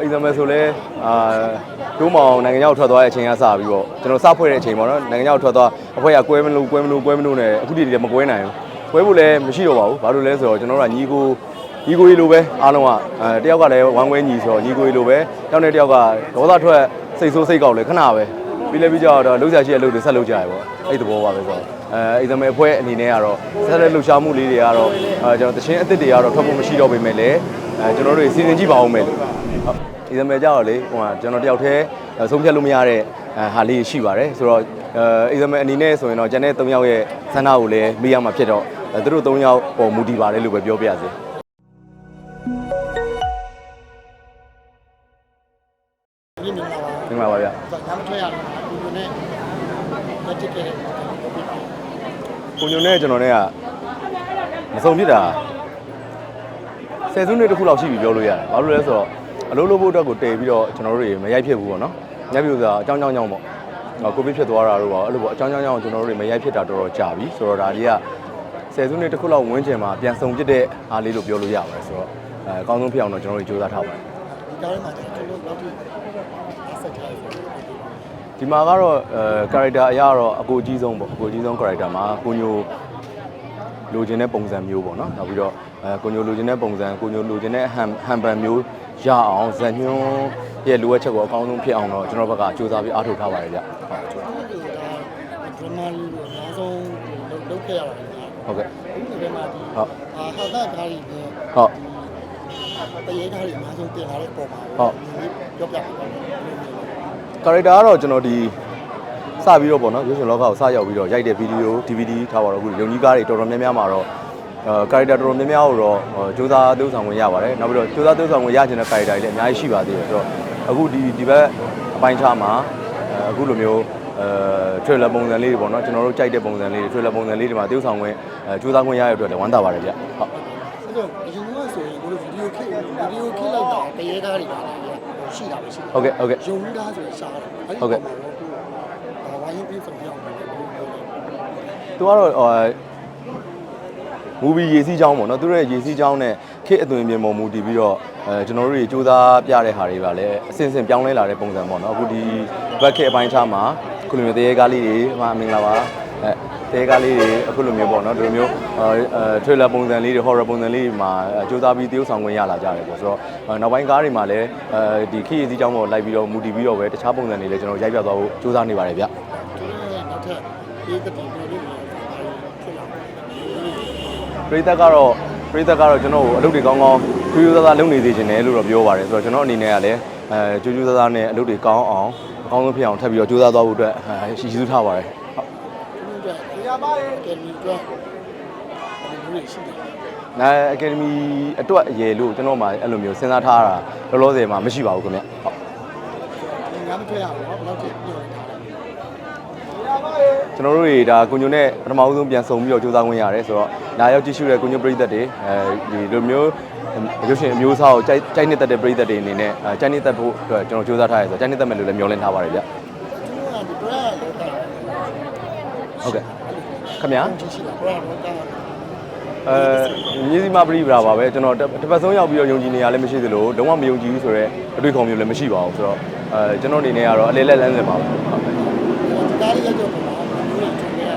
အိမ်သမယ်ဆိုလဲအာဒိုးမောင်နိုင်ငံခြားကိုထွက်သွားတဲ့အချိန်ကစပြီးတော့ကျွန်တော်စဖွဲ့တဲ့အချိန်ပေါ့နော်နိုင်ငံခြားကိုထွက်သွားအဖွဲ့ကကွဲမလို့ကွဲမလို့ကွဲမလို့နဲ့အခုတည်းတည်းမကွဲနိုင်ဘူးကွဲဖို့လည်းမရှိတော့ပါဘူးဘာလို့လဲဆိုတော့ကျွန်တော်တို့ကညီကိုညီကိုကြီးလိုပဲအားလုံးကအဲတယောက်ကလည်းဝမ်းကွဲညီဆိုတော့ညီကိုကြီးလိုပဲတယောက်နဲ့တယောက်ကဒေါသထွက်စိတ်ဆိုးစိတ်ကောက်လဲခဏပဲ ပြီးလဲပြီးကြတော့လှုပ်ရှားရှိတဲ့လှုပ်တွေဆက်လှုပ်ကြရပေါ့အဲ့ဒီသဘောပါပဲဆိုတော့အဲအိမ်သမယ်အဖွဲ့အနေနဲ့ကတော့ဆက်လက်လှုပ်ရှားမှုလေးတွေကတော့အဲကျွန်တော်တချင်းအစ်စ်တွေကတော့ထွက်ဖို့မရှိတော့ပေမဲ့လည်းအဲကျွန်တော်တို့စီစဉ်ကြည့်ပါအောင်မယ်လို့ဟုတ်ဒီသမယ်ကြတော့လေဟိုကကျွန်တော်တယောက်တည်းဆုံးဖြတ်လို့မရတဲ့အဲဟာလေးရှိပါတယ်ဆိုတော့အဲအိမ်သမယ်အနေနဲ့ဆိုရင်တော့ကျန်တဲ့၃ယောက်ရဲ့ဆန္ဒကိုလည်းမေးရမှာဖြစ်တော့အဲသူတို့၃ယောက်ပေါ်မူတည်ပါတယ်လို့ပဲပြောပြရစီ လက်ချစ်ခဲ့တဲ့ကိုညုံနဲ့ကျွန်တော်နဲ့ကမစုံဖြစ်တာဆယ်စုနှစ်တစ်ခုလောက်ရှိပြီပြောလို့ရတယ်ဘာလို့လဲဆိုတော့အလုပ်လုပ်ဖို့အတွက်ကိုတည်ပြီးတော့ကျွန်တော်တို့တွေမရိုက်ဖြစ်ဘူးပေါ့နော်ညပြူဆိုတာအကြောင်းကြောင်းကြောင်းပေါ့ကိုဗစ်ဖြစ်သွားတာတို့ပေါ့အဲ့လိုပေါ့အကြောင်းကြောင်းကြောင်းကျွန်တော်တို့တွေမရိုက်ဖြစ်တာတော်တော်ကြာပြီဆိုတော့ဒါကြီးကဆယ်စုနှစ်တစ်ခုလောက်ဝန်းကျင်မှာပြန်စုံဖြစ်တဲ့အားလေးလို့ပြောလို့ရပါတယ်ဆိုတော့အဲအကောင်းဆုံးဖြစ်အောင်တော့ကျွန်တော်တို့ကြိုးစားထားပါတယ်ဒီကားထဲမှာကျွန်တော်တို့လောက်ထိဆက်ထားတယ် ဒီမှာကတော့အဲ character အရတော့အကိုအကြီးဆုံးပေါ့အကိုအကြီးဆုံး character မှာကိုညိုလိုချင်တဲ့ပုံစံမျိုးပေါ့နော်နောက်ပြီးတော့အဲကိုညိုလိုချင်တဲ့ပုံစံကိုညိုလိုချင်တဲ့ဟန်ဟန်ပန်မျိုးရအောင်ဇက်ညွန်းရဲ့လိုအပ်ချက်ကိုအကောင်းဆုံးဖြစ်အောင်တော့ကျွန်တော်ဘက်ကစူးစမ်းပြီးအားထုတ်ထားပါတယ်ဗျဟုတ်ကျွန်တော်တို့ကဒရမာလေးကိုအများဆုံးလုပ်လုပ်ခဲ့ရတာလေဟုတ်ကဲ့ဒီထဲမှာဒီဟုတ်အာဟာတာကားကြီးနဲ့ဟုတ်တရေကားကြီးအများဆုံးတင်လာတဲ့အပေါ်မှာဟုတ်ပြောပြပါမယ် character ကတော့ကျွန်တော်ဒီစပြီးတော့ပေါ့နော်ရုပ်ရှင်လောကကိုစရောက်ပြီးတော့ရိုက်တဲ့ဗီဒီယို DVD ထားပါတော့အခုယုံကြည်ကားတွေတော်တော်များများမှာတော့အဲ character တော်တော်များများကိုတော့စူးစမ်းသုံးဆောင်ဝင်ရပါတယ်နောက်ပြီးတော့စူးစမ်းသုံးဆောင်ဝင်ရချင်တဲ့ character တွေလည်းအများကြီးရှိပါသေးတယ်ဆိုတော့အခုဒီဒီဘက်အပိုင်းခြားမှာအဲအခုလိုမျိုးအဲ trailer ပုံစံလေးတွေပေါ့နော်ကျွန်တော်တို့ကြိုက်တဲ့ပုံစံလေးတွေ trailer ပုံစံလေးတွေမှာသုံးဆောင်ဝင်အဲစူးစမ်းခွင့်ရရတဲ့အတွက်လည်းဝမ်းသာပါတယ်ဗျဟုတ်အဲ့တော့အရင်ကဆိုရင်ကိုလိုဗီဒီယိုခစ်ဗီဒီယိုခစ်လိုက်တာတရေကားတွေပါလေ ရှိတာပဲရှိတယ်ဟုတ်ကဲ့ဟုတ်ကဲ့ယုံမှုသားဆိုရင်ရှားတယ်အဲ့ဒီမှာတော့ဝိုင်းရင်ပြေးဆုံးပြောင်းတယ်သူကတော့ဟိုမူဗီရေစီးချောင်းပေါ့နော်သူတို့ရဲ့ရေစီးချောင်းနဲ့ခေတ်အသွင်ပြင်ပေါ်မူတည်ပြီးတော့အဲကျွန်တော်တို့တွေစူးစမ်းပြတဲ့ဟာတွေပါလဲအစင်စင်ပြောင်းလဲလာတဲ့ပုံစံပေါ့နော်အခုဒီဘက်ခေတ်အပိုင်းခြားမှာခုလိုမျိုးတရေကားလေးတွေမှာမင်္ဂလာပါအဲ တရေကားလေးတွေအခုလိုမျိုးပေါ့နော်ဒီလိုမျိုးအဲ trailer ပုံစံလေးတွေ horror ပုံစံလေးတွေမှာစူးစမ်းပြီးတရုပ်ဆောင်ခွင့်ရလာကြတယ်ပေါ့ဆိုတော့နောက်ပိုင်းကားတွေမှာလည်းအဲဒီခေတ်ရေစီးချောင်းပေါ်လိုက်ပြီးတော့မူတည်ပြီးတော့ပဲတခြားပုံစံတွေလည်းကျွန်တော်ရိုက်ပြသွားဖို့စူးစမ်းနေပါတယ်ဗျဒီနောက်ထပ်ဒီကတိပြောလို့ဖြစ်လာတယ်ပရိသတ်ကတော့ပရိသတ်ကတော့ကျွန်တော်ကိုအလုပ်တွေကောင်းကောင်းကျူးကျူးသားသားလုပ်နေသေးခြင်းတယ်လို့တော့ပြောပါတယ်ဆိုတော့ကျွန်တော်အနေနဲ့ကလည်းအဲကျူးကျူးသားသားနဲ့အလုပ်တွေကောင်းအောင်အကောင်းဆုံးဖြစ်အောင်ထပ်ပြီးတော့ကြိုးစားသွားဖို့အတွက်အဲရည်စူးထားပါတယ်ဟုတ်ဒီအတွ က်ဒီရပါရဲ့ကယ်မီအတွက်ဒီလိုရှိတယ် နာအကယ်ဒမီအတွက်အရေးလို့ကျွန်တော်မှအဲ့လိုမျိုးစဉ်းစားထားတာလောလောဆယ်မှာမရှိပါဘူးခင်ဗျဟုတ် ဒီငါမထွက်ရဘူးเนาะဘယ်တော့ဖြစ်ပြောနေတာလဲ ကျွန်တော်တို့တွေဒါကိုညိုနဲ့ပထမဦးဆုံးပြန်ဆုံပြီးတော့ကြိုးစားခွင့်ရတယ်ဆိုတော့လာရောက်ကြည့်ရှုတဲ့ကိုညိုပရိသတ်တွေအဲဒီလိုမျိုးရုပ်ရှင်အမျိုးအစားကိုကြိုက်ကြိုက်နှစ်သက်တဲ့ပရိသတ်တွေအနေနဲ့အဲကြိုက်နှစ်သက်ဖို့အတွက်ကျွန်တော်ကြိုးစားထားရဲဆိုတော့ကြိုက်နှစ်သက်မယ်လို့လည်းမျှော်လင့်ထားပါတယ်ဗျ ကျွန်တော်ကဒီ brand လောက်တာ ဟုတ်ကဲ့ ခင်ဗျာရှိတာ brand လောက်တာအဲမြေစီမပရိပရာပါပဲကျွန်တော်တစ်ပတ်ဆုံးရောက်ပြီးတော့ယုံကြည်နေရလည်းမရှိသလိုလုံးဝမယုံကြည်ဘူးဆိုတော့အတွေ့အခေါ်မျိုးလည်းမရှိပါဘူးဆိုတော့အဲကျွန်တော်အနေနဲ့ကတော့အလေးလက်လန်းစင်ပါပဲဟုတ်ဒီကားလေးရောက်တော့မှာဘူးလို့ထင်ရတယ်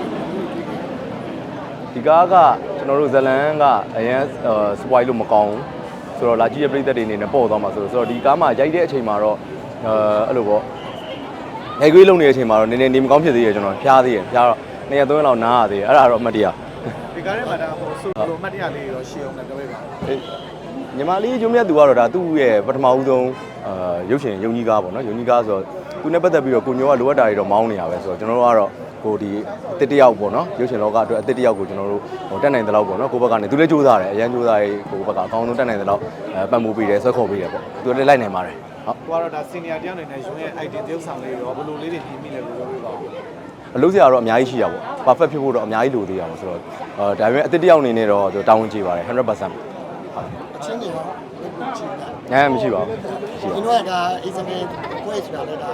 ဒီကားကကျွန်တော်တို့ဇလန်ကအရန်စပွိုင်းလို့မကောင်းဘူးဆိုတော့လာကြည့်ရပြည်သက်တွေအနေနဲ့ပေါ့သွားမှာဆိုတော့ဆိုတော့ဒီကားမှာရိုက်တဲ့အချိန်မှာတော့အဲအဲ့လိုပေါ့ရိုက်ကွေးလုံးနေတဲ့အချိန်မှာတော့နည်းနည်းနေမကောင်းဖြစ်သေးတယ်ကျွန်တော်ဖျားသေးတယ်ဖျားတော့ နေရာသွင်းလောက်နားရသေးတယ်အဲ့ဒါတော့အမှတ်တရဒီကားထဲမှာဒါဟိုဆိုလိုမှတ်တရလေးရောရှင်းအောင်လည်းပြောပြပါအေးညီမလေးကျုံမြတ်သူကတော့ဒါသူ့ရဲ့ပထမဦးဆုံးအာရုပ်ရှင်ယုံကြီးကားပေါ့နော်ယုံကြီးကားဆိုတော့သူနဲ့ပတ်သက်ပြီးတော့ကိုညိုကလိုအပ်တာတွေတော့မောင်းနေရပဲဆိုတော့ကျွန်တော်တို့ကတော့ကိုဒီအတစ်တယောက်ပေါ့နော်ရုပ်ရှင်လောကအတွက်အတစ်တယောက်ကိုကျွန်တော်တို့ဟိုတက်နိုင်တဲ့လောက်ပေါ့နော်ကိုဘက်ကနေသူလည်းစူးစမ်းတယ်အရန်စူးစမ်းရေးကိုဘက်ကအကောင်းဆုံးတက်နိုင်တဲ့လောက်အဲပတ်မှုပေးတယ်ဆွဲခေါ်ပေးတယ်ပေါ့သူလည်းလိုက်နိုင်ပါတယ်ဟုတ်ကိုကတော့ဒါ senior တယောက်အနေနဲ့ရုံးရဲ့ item တယောက်ဆောင်လေးရောဘယ်လိုလေးတွေညီမိလဲလို့ပြောပြပါဦး အလုပ်စရာတော့အများကြီးရှိတာပေါ့ perfect ဖြစ်ဖို့တော့အများကြီးလိုသေးတာပေါ့ဆိုတော့အဲဒါပေမဲ့အတစ်တယောက်အနေနဲ့တော့သူတောင်းဝင်ကြည့်ပါတယ်100%ဟုတ်အချင်းတွေရောဘယ်လိုကြည့်လဲအဲမရှိပါဘူးမရှိပါဒီဘူးတော့က is a man quest ဆိုတာလည်းဒါ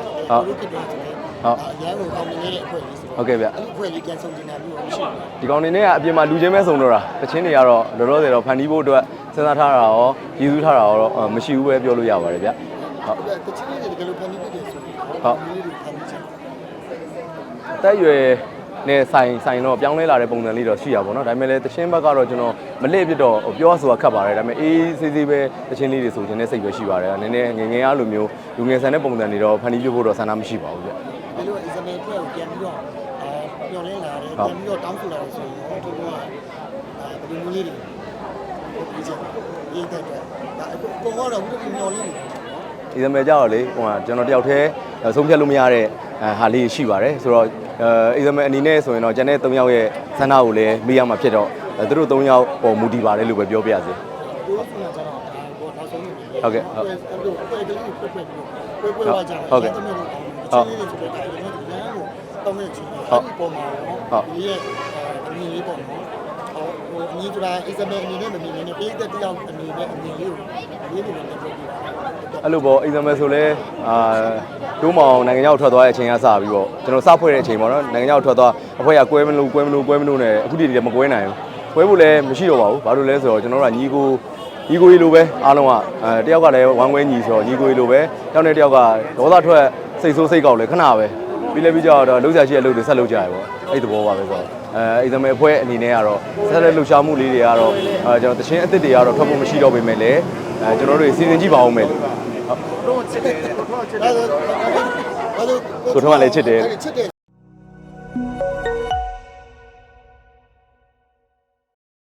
လူကတည်းကဆိုရင်အရန်ကိုကောင်းနေတဲ့အဖွဲ့လေးဆိုဟုတ်ကဲ့ဗျအဲ့ဒီအဖွဲ့လေးပြန်ဆုံးတင်တာမျိုးမရှိဘူးဒီကောင်နေနဲ့ကအပြင်မှာလူချင်းပဲစုံတော့တာတချင်းတွေကတော့လောလောဆယ်တော့ဖန်တီးဖို့အတွက်စဉ်းစားထားတာရောရည်စူးထားတာရောတော့မရှိဘူးပဲပြောလို့ရပါတယ်ဗျအတချင်းလေးတွေတကယ်လို့ဖန်တီးဖြစ်တယ်ဆိုရင်ဟုတ်ဒီလေးတွေဖန်တီးချင် အသက်အရွယ်နဲ့ဆိုင်ဆိုင်တော့ပြောင်းလဲလာတဲ့ပုံစံလေးတော့ရှိရပါတော့ဒါပေမဲ့လည်းတချင်းဘက်ကတော့ကျွန်တော်မလစ်ပြတော့ဟိုပြောဆိုတာခတ်ပါတယ်ဒါပေမဲ့အေးဆေးဆေးပဲတချင်းလေးတွေဆိုခြင်းနဲ့စိတ်ပဲရှိပါတယ်နည်းနည်းငယ်ငယ်အားလိုမျိုးလူငယ်ဆန်တဲ့ပုံစံတွေတော့ဖန်တီးပြဖို့တော့ဆန္ဒမရှိပါဘူးဗျဒီလို example အတွက်ကိုပြန်ပြီးတော့အဲပြောင်းလဲလာတယ်ပြန်ပြီးတော့တောင်းဆိုလာတယ်ဆိုရင်တော့တို့ကအဲဘယ်လိုမျိုးလေးတွေဒီချက်ရေးတဲ့အတွက်ဒါအကုန်ကတော့ဘုရားမျော်လင့်နေတယ်နော်ဒီစမယ်ကြတော့လေဟိုကကျွန်တော်တယောက်တည်းဆုံးဖြတ်လို့မရတဲ့ဟာလေးရှိပါတယ်ဆိုတော့ အဲဒီစမယ်အနေနဲ့ဆိုရင်တော့ကျန်တဲ့၃ယောက်ရဲ့ဆန္ဒကိုလည်းမေးရမှာဖြစ်တော့သူတို့၃ယောက်ပေါ်မူတည်ပါတယ်လို့ပဲပြောပြရစေကိုယ်ကကျတော့ဘောနောက်ဆုံးနေတယ်ဟုတ်ကဲ့ဟုတ်အဲ့လိုပွဲကလေးကိုပွဲပွဲပွဲပွဲပါကြတယ်ဟုတ်ကဲ့ချင်းလေးတွေဆိုတော့ဒါလည်းဒီလမ်းကိုတောင်းနေချင်းအဲ့ဒီပုံမှာဟုတ်ဒီရဲ့အမြင်လေးပေါ့နော်ဟိုဟိုအမြင်ဆိုတာ example အနေနဲ့မမြင်နေပေးတဲ့တယောက်အနေနဲ့အမြင်လေးကိုရေးနေတယ်ပြောပြပါအဲ့လိုပေါ့အိမ်သမက်ဆိုလဲအာ ဒိုးမောင်နိုင်ငံရောက်ထွက်သွားတဲ့အချိန်ကစပြီးပေါ့ကျွန်တော်စဖွဲ့တဲ့အချိန်ပေါ့နော်နိုင်ငံရောက်ထွက်သွားအဖွဲ့ကကွဲမလို့ကွဲမလို့ကွဲမလို့နဲ့အခုတည်းတည်းမကွဲနိုင်ဘူးကွဲဖို့လည်းမရှိတော့ပါဘူးဘာလို့လဲဆိုတော့ကျွန်တော်တို့ကညီကိုညီကိုကြီးလိုပဲအားလုံးကအဲတယောက်ကလည်းဝမ်းဝဲညီဆိုတော့ညီကိုကြီးလိုပဲတယောက်နဲ့တယောက်ကဒေါသထွက်စိတ်ဆိုးစိတ်ကောက်လဲခဏပဲပြီးလဲပြီးကြတော့လှုပ်ရှားရှိတဲ့လှုပ်တွေဆက်လှုပ်ကြရပေါ့အဲ့ဒီသဘောပါပဲဆိုတော့အဲအိမ်သမက်အဖွဲ့အနေနဲ့ကတော့ဆက်လက်လှုပ်ရှားမှုလေးတွေကတော့အဲကျွန်တော်တချင်းအစ်စ်တွေကတော့ထွက်ဖို့မရှိတော့ပေမဲ့လည်းအဲကျွန်တော်တို့စီစဉ်ကြည့်ပါဦးမယ်လို့ တော့ချစ်တယ်တော့ချစ်တယ်ဒါဆိုဒါဆိုကိုထုံးကလည်းချစ်တယ် ချစ်တယ်